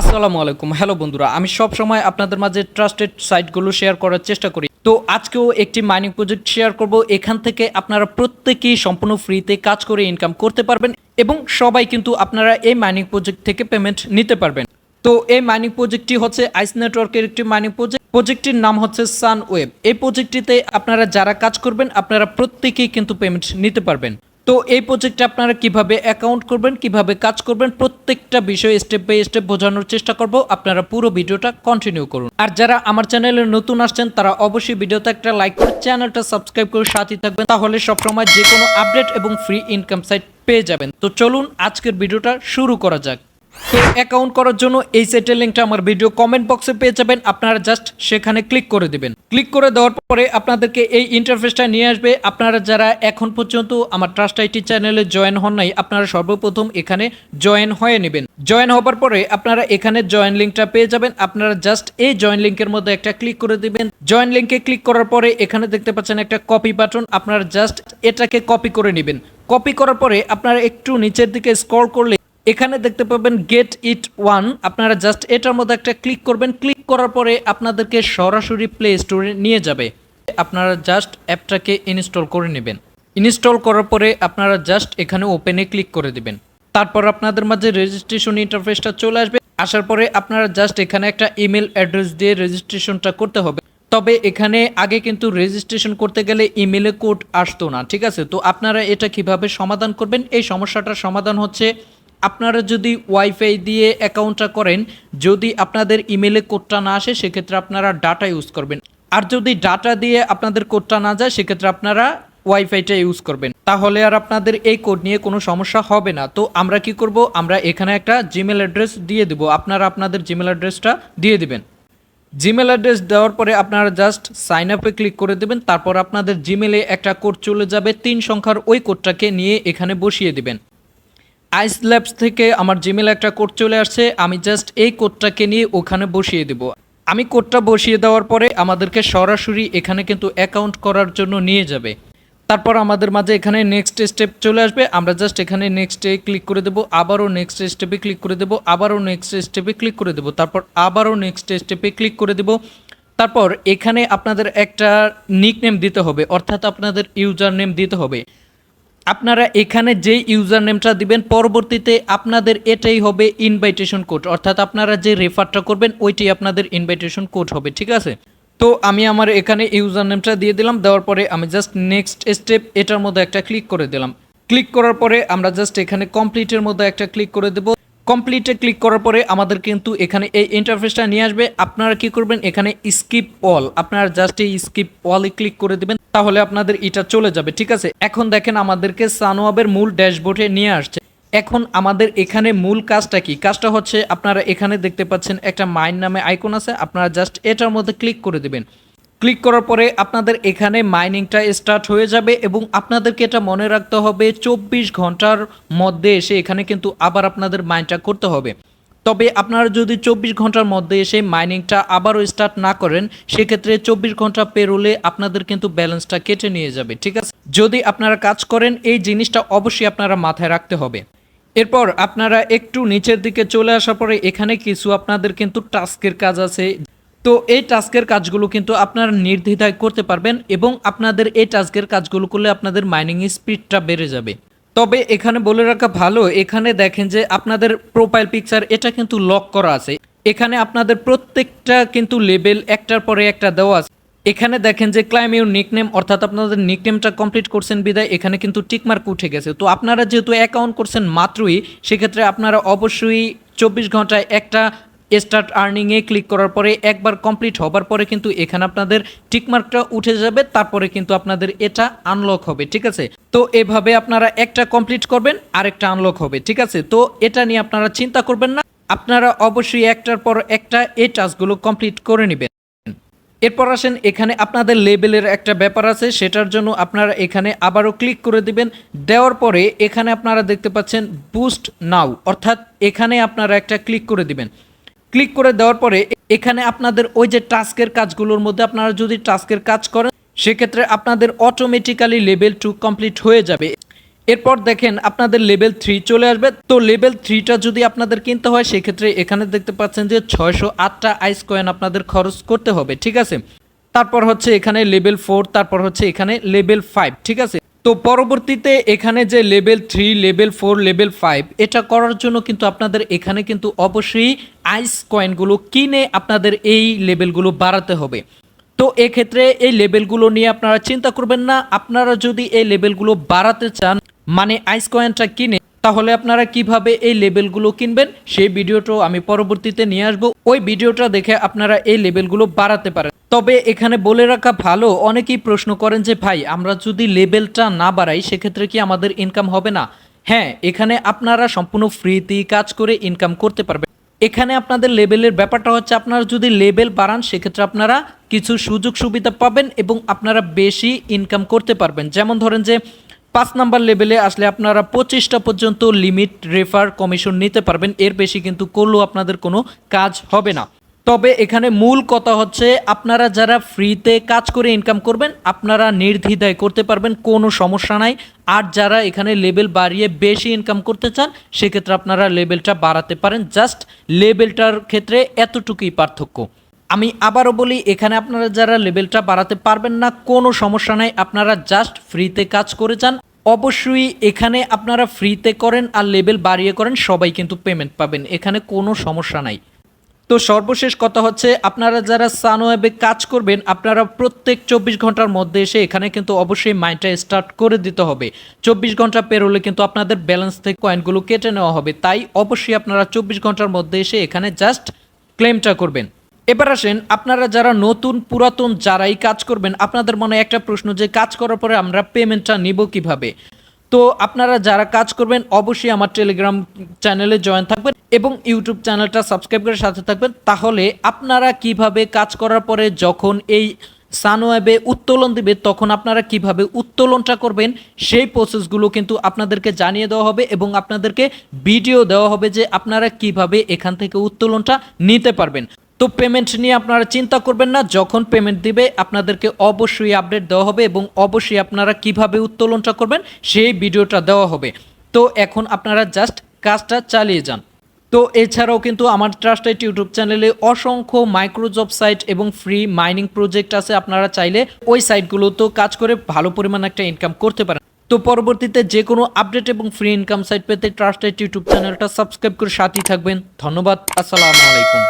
আসসালামু আলাইকুম। হ্যালো বন্ধুরা, আমি সব সময় আপনাদের মাঝে ট্রাস্টেড সাইটগুলো শেয়ার করার চেষ্টা করি। তো আজকেও একটি মাইনিং প্রজেক্ট শেয়ার করব। এখান থেকে আপনারা প্রত্যেকেই সম্পূর্ণ ফ্রিতে কাজ করে ইনকাম করতে পারবেন এবং সবাই কিন্তু আপনারা এই মাইনিং প্রজেক্ট থেকে পেমেন্ট নিতে পারবেন। তো এই মাইনিং প্রজেক্টটি হচ্ছে আইস নেটওয়ার্কের একটি মাইনিং প্রজেক্ট প্রজেক্টটির নাম হচ্ছে সান ওয়েব এই প্রজেক্টটিতে আপনারা যারা কাজ করবেন, আপনারা প্রত্যেকেই কিন্তু পেমেন্ট নিতে পারবেন। তো এই প্রজেক্টে আপনারা কীভাবে অ্যাকাউন্ট করবেন, কীভাবে কাজ করবেন, প্রত্যেকটা বিষয় স্টেপ বাই স্টেপ বোঝানোর চেষ্টা করব। আপনারা পুরো ভিডিওটা কন্টিনিউ করুন। আর যারা আমার চ্যানেলে নতুন আসছেন, তারা অবশ্যই ভিডিওতে একটা লাইক করে চ্যানেলটা সাবস্ক্রাইব করে সাথে থাকবেন। তাহলে সবসময় যে কোনো আপডেট এবং ফ্রি ইনকাম সাইট পেয়ে যাবেন। তো চলুন আজকের ভিডিওটা শুরু করা যাক। অ্যাকাউন্ট করার জন্য এই সাইটের লিঙ্কটা আমার ভিডিও কমেন্ট বক্সে পেয়ে যাবেন। আপনারা জাস্ট সেখানে ক্লিক করে দিবেন। ক্লিক করে দেওয়ার পরে আপনাদেরকে এই ইন্টারফেসটা নিয়ে আসবে। আপনারা যারা এখন পর্যন্ত আমার ট্রাস্ট আইটি চ্যানেলে জয়েন হন নাই, আপনারা সর্বপ্রথম এখানে জয়েন হয়ে নেবেন। জয়েন হবার পরে আপনারা এখানে জয়েন লিঙ্কটা পেয়ে যাবেন। আপনারা জাস্ট এই জয়েন লিঙ্কের মধ্যে একটা ক্লিক করে দিবেন। জয়েন লিঙ্কে ক্লিক করার পরে এখানে দেখতে পাচ্ছেন একটা কপি বাটন আপনারা জাস্ট এটাকে কপি করে নেবেন। কপি করার পরে আপনারা একটু নিচের দিকে স্ক্রল করলে এখানে দেখতে পাবেন গেট ইট ওয়ান আপনারা জাস্ট এটার মধ্যে একটা ক্লিক করবেন। ক্লিক করার পরে আপনাদেরকে সরাসরি প্লে স্টোরে নিয়ে যাবে। আপনারা জাস্ট অ্যাপটাকে ইনস্টল করে নেবেন। ইনস্টল করার পরে আপনারা জাস্ট এখানে ওপেনে ক্লিক করে দিবেন। তারপর আপনাদের মাঝে রেজিস্ট্রেশন ইন্টারফেসটা চলে আসবে। আসার পরে আপনারা জাস্ট এখানে একটা ইমেল অ্যাড্রেস দিয়ে রেজিস্ট্রেশনটা করতে হবে। তবে এখানে আগে কিন্তু রেজিস্ট্রেশন করতে গেলে ইমেলে কোড আসতো না, ঠিক আছে? তো আপনারা এটা কীভাবে সমাধান করবেন? এই সমস্যাটার সমাধান হচ্ছে আপনারা যদি ওয়াইফাই দিয়ে অ্যাকাউন্টটা করেন, যদি আপনাদের ইমেলে কোডটা না আসে, সেক্ষেত্রে আপনারা ডাটা ইউজ করবেন। আর যদি ডাটা দিয়ে আপনাদের কোডটা না যায়, সেক্ষেত্রে আপনারা ওয়াইফাইটা ইউজ করবেন। তাহলে আর আপনাদের এই কোড নিয়ে কোনো সমস্যা হবে না। তো আমরা কি করব? আমরা এখানে একটা জিমেল অ্যাড্রেস দিয়ে দেবো। আপনারা আপনাদের জিমেল অ্যাড্রেসটা দিয়ে দিবেন। জিমেল অ্যাড্রেস দেওয়ার পরে আপনারা জাস্ট সাইন আপে ক্লিক করে দেবেন। তারপর আপনাদের জিমেলে একটা কোড চলে যাবে। তিন সংখ্যার ওই কোডটাকে নিয়ে এখানে বসিয়ে দিবেন। আইস ল্যাবস থেকে আমার জিমেল একটা কোড চলে আসছে, আমি জাস্ট এই কোডটাকে নিয়ে ওখানে বসিয়ে দেব। আমি কোডটা বসিয়ে দেওয়ার পরে আমাদেরকে সরাসরি এখানে কিন্তু অ্যাকাউন্ট করার জন্য নিয়ে যাবে। তারপর আমাদের মাঝে এখানে নেক্সট স্টেপ চলে আসবে, আমরা জাস্ট এখানে নেক্সটে ক্লিক করে দেবো, আবারও নেক্সট স্টেপে ক্লিক করে দেবো, আবারও নেক্সট স্টেপে ক্লিক করে দেবো, তারপর আবারও নেক্সট স্টেপে ক্লিক করে দেবো। তারপর এখানে আপনাদের একটা নিক নেম দিতে হবে, অর্থাৎ আপনাদের ইউজার নেম দিতে হবে। আপনারা এখানে যে ইউজার নেমটা দিবেন, পরবর্তীতে আপনাদের এটাই হবে ইনভাইটেশন কোড অর্থাৎ আপনারা যে রেফারটা করবেন, ওইটাই আপনাদের ইনভাইটেশন কোড হবে, ঠিক আছে? তো আমি আমার এখানে ইউজার নেমটা দিয়ে দিলাম, দেওয়ার পরে আমি জাস্ট নেক্সট স্টেপ এটার মধ্যে একটা ক্লিক করে দিলাম। ক্লিক করার পরে আমরা জাস্ট এখানে কমপ্লিটের মধ্যে একটা ক্লিক করে দেবো। কমপ্লিটে ক্লিক করার পরে আমাদের কিন্তু এখানে এই ইন্টারফেসটা নিয়ে আসবে। আপনারা কি করবেন? এখানে স্কিপ অল আপনারা জাস্ট এই স্কিপ অলে ক্লিক করে দেবেন, তাহলে আপনাদের এটা চলে যাবে, ঠিক আছে? এখন দেখেন আমাদেরকে সানোয়াবের মূল ড্যাশবোর্ডে নিয়ে আসছে। এখন আমাদের এখানে মূল কাজটা কি? কাজটা হচ্ছে আপনারা এখানে দেখতে পাচ্ছেন একটা মাইন নামে আইকন আছে। আপনারা জাস্ট এটার মধ্যে ক্লিক করে দেবেন। ক্লিক করার পরে আপনাদের এখানে মাইনিংটা স্টার্ট হয়ে যাবে এবং আপনাদেরকে এটা মনে রাখতে হবে, চব্বিশ ঘণ্টার মধ্যে এসে এখানে কিন্তু আবার আপনাদের মাইনটা করতে হবে। তবে আপনারা যদি চব্বিশ ঘণ্টার মধ্যে এসে মাইনিংটা আবারও স্টার্ট না করেন, সেক্ষেত্রে চব্বিশ ঘণ্টা পেরোলে আপনাদের কিন্তু ব্যালেন্সটা কেটে নিয়ে যাবে, ঠিক আছে? যদি আপনারা কাজ করেন, এই জিনিসটা অবশ্যই আপনারা মাথায় রাখতে হবে। এরপর আপনারা একটু নিচের দিকে চলে আসার পরে এখানে কিছু আপনাদের কিন্তু টাস্কের কাজ আছে তো এই টাস্কের কাজগুলো কিন্তু আপনারা নির্দ্বিধায় করতে পারবেন এবং আপনাদের এই টাস্কের কাজগুলো করলে আপনাদের মাইনিং স্পিডটা বেড়ে যাবে। তবে এখানে বলে রাখা ভালো, এখানে দেখেন যে আপনাদের প্রোফাইল পিকচার এটা কিন্তু লক করা আছে। এখানে আপনাদের প্রত্যেকটা কিন্তু লেভেল একটার পরে একটা দেওয়া আছে। এখানে দেখেন যে ক্লাইম ইউর নিকনেম অর্থাৎ আপনাদের নিকনেমটা কমপ্লিট করছেন বিদায়, এখানে কিন্তু টিকমার্ক উঠে গেছে। তো আপনারা যেহেতু অ্যাকাউন্ট করছেন মাত্রই, সেক্ষেত্রে আপনারা অবশ্যই চব্বিশ ঘন্টায় একটা স্টার্ট আর্নিংয়ে ক্লিক করার পরে একবার কমপ্লিট হবার পরে কিন্তু এখানে আপনাদের টিকমার্কটা উঠে যাবে, তারপরে কিন্তু আপনাদের এটা আনলক হবে, ঠিক আছে? তো এভাবে আপনারা একটা কমপ্লিট করবেন, আরেকটা আনলক হবে, ঠিক আছে? তো এটা নিয়ে আপনারা চিন্তা করবেন না, আপনারা অবশ্যই একটার পর একটা এই টাস্কগুলো কমপ্লিট করে নেবেন। এরপর আসেন, এখানে আপনাদের লেবেলের একটা ব্যাপার আছে, সেটার জন্য আপনারা এখানে আবারও ক্লিক করে দিবেন, দেওয়ার পরে এখানে আপনারা দেখতে পাচ্ছেন বুস্ট নাও অর্থাৎ এখানে আপনারা একটা ক্লিক করে দিবেন। ক্লিক করে দেওয়ার পরে এখানে আপনাদের ওই যে টাস্কের কাজগুলোর মধ্যে আপনারা যদি টাস্কের কাজ করেন, সেক্ষেত্রে আপনাদের অটোমেটিক্যালি লেভেল টু কমপ্লিট হয়ে যাবে। এরপর দেখেন আপনাদের লেভেল থ্রি চলে আসবে। তো লেভেল থ্রিটা যদি আপনাদের কিনতে হয়, সেক্ষেত্রে এখানে দেখতে পাচ্ছেন যে ছয়শো আটটা আইস কয়েন আপনাদের খরচ করতে হবে, ঠিক আছে? তারপর হচ্ছে এখানে লেভেল ফোর তারপর হচ্ছে এখানে লেভেল ফাইভ ঠিক আছে? তো পরবর্তীতে এখানে যে level three, level four, level five, এটা করার জন্য কিন্তু আপনাদের এখানে কিন্তু অবশ্যই আইস কয়েনগুলো কিনে আপনাদের এই লেভেলগুলো বাড়াতে হবে। তো এক্ষেত্রে এই লেভেলগুলো নিয়ে আপনারা চিন্তা করবেন না। আপনারা যদি এই লেভেলগুলো বাড়াতে চান মানে আইস কয়েনটা কিনে তাহলে আপনারা কীভাবে এই লেবেলগুলো কিনবেন? সেই ভিডিওটাও আমি পরবর্তীতে নিয়ে আসব। ওই ভিডিওটা দেখে আপনারা এই লেবেলগুলো বাড়াতে পারেন। তবে এখানে বলে রাখা ভালো, অনেকেই প্রশ্ন করেন যে, ভাই, আমরা যদি লেবেলটা না বাড়াই, সেক্ষেত্রে কি আমাদের ইনকাম হবে না? হ্যাঁ এখানে আপনারা সম্পূর্ণ ফ্রিতেই কাজ করে ইনকাম করতে পারবেন। এখানে আপনাদের লেবেলের ব্যাপারটা হচ্ছে, আপনারা যদি লেবেল বাড়ান, সেক্ষেত্রে আপনারা কিছু সুযোগ সুবিধা পাবেন এবং আপনারা বেশি ইনকাম করতে পারবেন। যেমন ধরেন যে পাঁচ নাম্বার লেভেলে আসলে আপনারা পঁচিশটা পর্যন্ত লিমিট রেফার কমিশন নিতে পারবেন। এর বেশি কিন্তু করলেও আপনাদের কোনো কাজ হবে না। তবে এখানে মূল কথা হচ্ছে, আপনারা যারা ফ্রিতে কাজ করে ইনকাম করবেন, আপনারা নির্দ্বিধায় করতে পারবেন, কোনো সমস্যা নাই। আর যারা এখানে লেভেল বাড়িয়ে বেশি ইনকাম করতে চান, সেক্ষেত্রে আপনারা লেভেলটা বাড়াতে পারেন। জাস্ট লেভেলটার ক্ষেত্রে এতটুকুই পার্থক্য। আমি আবারও বলি, এখানে আপনারা যারা লেভেলটা বাড়াতে পারবেন না, কোনো সমস্যা নাই। আপনারা জাস্ট ফ্রিতে কাজ করে যান। অবশ্যই এখানে আপনারা ফ্রিতে করেন আর লেভেল বাড়িয়ে করেন, সবাই কিন্তু পেমেন্ট পাবেন। এখানে কোনো সমস্যা নাই। তো সর্বশেষ কথা হচ্ছে, আপনারা যারা সানো অ্যাপে কাজ করবেন, আপনারা প্রত্যেক চব্বিশ ঘণ্টার মধ্যে এসে এখানে কিন্তু অবশ্যই মাইন্ডটা স্টার্ট করে দিতে হবে। চব্বিশ ঘণ্টা পেরোলে কিন্তু আপনাদের ব্যালেন্স থেকে কয়েনগুলো কেটে নেওয়া হবে। তাই অবশ্যই আপনারা চব্বিশ ঘণ্টার মধ্যে এসে এখানে জাস্ট ক্লেমটা করবেন। এবার আসেন, আপনারা যারা নতুন, পুরাতন, যারাই কাজ করবেন, আপনাদের মনে একটা প্রশ্ন যে কাজ করার পরে আমরা পেমেন্টটা নিব কীভাবে? তো আপনারা যারা কাজ করবেন, অবশ্যই আমার টেলিগ্রাম চ্যানেলে জয়েন থাকবেন এবং ইউটিউব চ্যানেলটা সাবস্ক্রাইব করে সাথে থাকবেন। তাহলে আপনারা কীভাবে কাজ করার পরে যখন এই সানওয়েবে উত্তোলন দিবে, তখন আপনারা কীভাবে উত্তোলনটা করবেন, সেই প্রসেসগুলো কিন্তু আপনাদেরকে জানিয়ে দেওয়া হবে এবং আপনাদেরকে ভিডিও দেওয়া হবে যে আপনারা কীভাবে এখান থেকে উত্তোলনটা নিতে পারবেন। তো পেমেন্ট নিয়ে আপনারা চিন্তা করবেন না, যখন পেমেন্ট দিবে আপনাদেরকে অবশ্যই আপডেট দেওয়া হবে এবং অবশ্যই আপনারা কীভাবে উত্তোলনটা করবেন সেই ভিডিওটা দেওয়া হবে। তো এখন আপনারা জাস্ট কাজটা চালিয়ে যান। তো এছাড়াও কিন্তু আমার ট্রাস্টেড ইউটিউব চ্যানেলে অসংখ্য মাইক্রোজব সাইট এবং ফ্রি মাইনিং প্রজেক্ট আছে, আপনারা চাইলে ওই সাইটগুলোতেও কাজ করে ভালো পরিমাণ একটা ইনকাম করতে পারেন। তো পরবর্তীতে যে কোনো আপডেট এবং ফ্রি ইনকাম সাইট পেতে ট্রাস্টেড ইউটিউব চ্যানেলটা সাবস্ক্রাইব করে সাথেই থাকবেন। ধন্যবাদ, আসসালামু আলাইকুম।